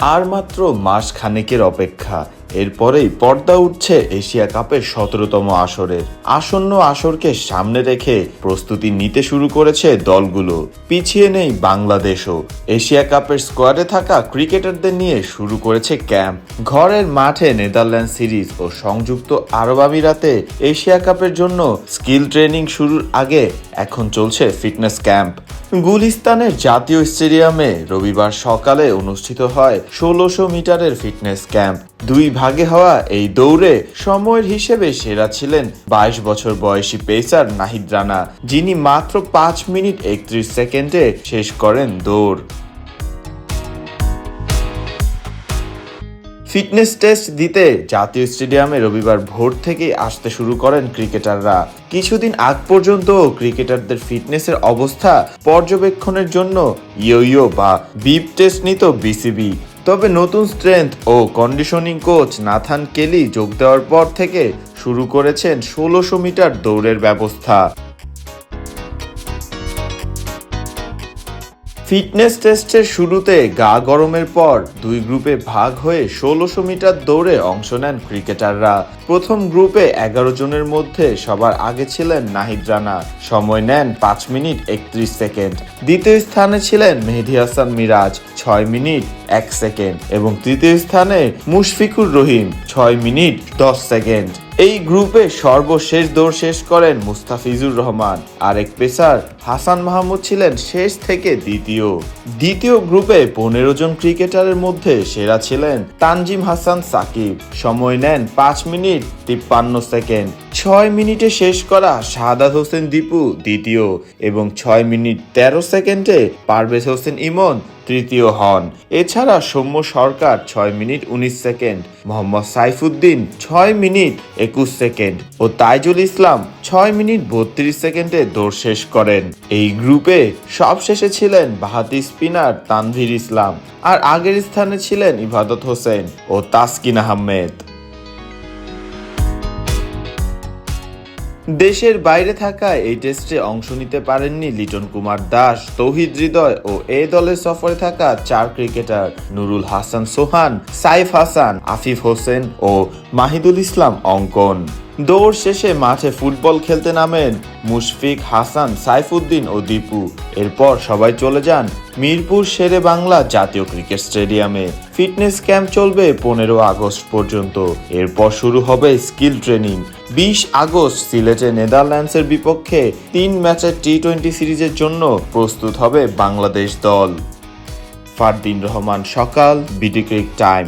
আর মাত্র মাস খানেকের অপেক্ষা। এরপরেই পর্দা উঠছে এশিয়া কাপের সতেরোতম আসরের। আসন্ন আসরকে সামনে রেখে প্রস্তুতি নিতে শুরু করেছে দলগুলো। পিছিয়ে নেই বাংলাদেশও। এশিয়া কাপের স্কোয়াডে থাকা ক্রিকেটারদের নিয়ে শুরু করেছে ক্যাম্প। ঘরের মাঠে নেদারল্যান্ড সিরিজ ও সংযুক্ত আরব আমিরাতে এশিয়া কাপের জন্য স্কিল ট্রেনিং শুরুর আগে এখন চলছে ফিটনেস ক্যাম্প। গুলিস্তানের জাতীয় স্টেডিয়ামে রবিবার সকালে অনুষ্ঠিত হয় ষোলোশো মিটারের ফিটনেস ক্যাম্প। দুই ভাগে হওয়া এই দৌড়ে সময়ের হিসেবে সেরা ছিলেন বাইশ বছর বয়সী পেসার নাহিদ রানা, যিনি মাত্র পাঁচ মিনিট একত্রিশ সেকেন্ডে শেষ করেন দৌড়। ফিটনেস টেস্ট দিতে জাতীয় স্টেডিয়ামে রবিবার ভোর থেকেই আসতে শুরু করেন ক্রিকেটাররা। কিছুদিন আগ পর্যন্ত ক্রিকেটারদের ফিটনেসের অবস্থা পর্যবেক্ষণের জন্য ইয়ো বা বিপ টেস্ট নিত বিসিবি। তবে নতুন স্ট্রেংথ ও কন্ডিশনিং কোচ নাথান কেলি যোগ দেওয়ার পর থেকে শুরু করেছেন ষোলোশো মিটার দৌড়ের ব্যবস্থা। ফিটনেস টেস্টের শুরুতে গা গরমের পর দুই গ্রুপে ভাগ হয়ে ষোলোশো মিটার দৌড়ে অংশ নেন ক্রিকেটাররা। প্রথম গ্রুপে এগারো জনের মধ্যে সবার আগে ছিলেন নাহিদ রানা। সময় নেন পাঁচ মিনিট একত্রিশ সেকেন্ড। দ্বিতীয় স্থানে ছিলেন মেহেদি হাসান মিরাজ, ছয় মিনিট এক সেকেন্ড। এবং তৃতীয় স্থানে মুশফিকুর রহিম, ছয় মিনিট দশ সেকেন্ড। এই গ্রুপে সর্বশেষ দৌড় শেষ করেন মুস্তাফিজুর রহমান। আরেক পেসার হাসান মাহমুদ ছিলেন শেষ থেকে দ্বিতীয়। দ্বিতীয় গ্রুপে পনেরো জন ক্রিকেটারের মধ্যে সেরা ছিলেন তানজিম হাসান সাকিব। সময় নেন পাঁচ মিনিট তিপ্পান্ন সেকেন্ড। ছয় মিনিটে শেষ করা শাহাদাত হোসেন দীপু দ্বিতীয় এবং ছয় মিনিট তেরো সেকেন্ডে পারভেজ হোসেন ইমন তৃতীয় হন। এছাড়া সৌম্য সরকার ছয় মিনিট উনিশ সেকেন্ড, মোহাম্মদ সাইফুদ্দিন ছয় মিনিট একুশ সেকেন্ড ও তাইজুল ইসলাম ছয় মিনিট বত্রিশ সেকেন্ডে দৌড় শেষ করেন। এই গ্রুপে সবশেষে ছিলেন বাহাতি স্পিনার তানভীর ইসলাম আর আগের স্থানে ছিলেন ইবাদত হোসেন ও তাসকিন আহমেদ। দেশের বাইরে থাকা এই টেস্টে অংশ নিতে পারেননি লিটন কুমার দাস, তৌহিদ হৃদয় ও এ দলের সফরে থাকা চার ক্রিকেটার নুরুল হাসান সোহান, সাইফ হাসান, আফিফ হোসেন ও মাহিদুল ইসলাম অঙ্কন। দৌড় শেষে মাঠে ফুটবল খেলতে নামেন মুশফিক, হাসান, সাইফুদ্দিন ও দীপু। এরপর সবাই চলে যান মিরপুর শেরে বাংলা জাতীয় ক্রিকেট স্টেডিয়ামে। ফিটনেস ক্যাম্প চলবে পনেরো আগস্ট পর্যন্ত। এরপর শুরু হবে স্কিল ট্রেনিং। বিশ আগস্ট সিলেটে নেদারল্যান্ডসের বিপক্ষে তিন ম্যাচের টি টোয়েন্টি সিরিজের জন্য প্রস্তুত হবে বাংলাদেশ দল। ফারদিন রহমান সকাল, বিডি ক্রিক টাইম।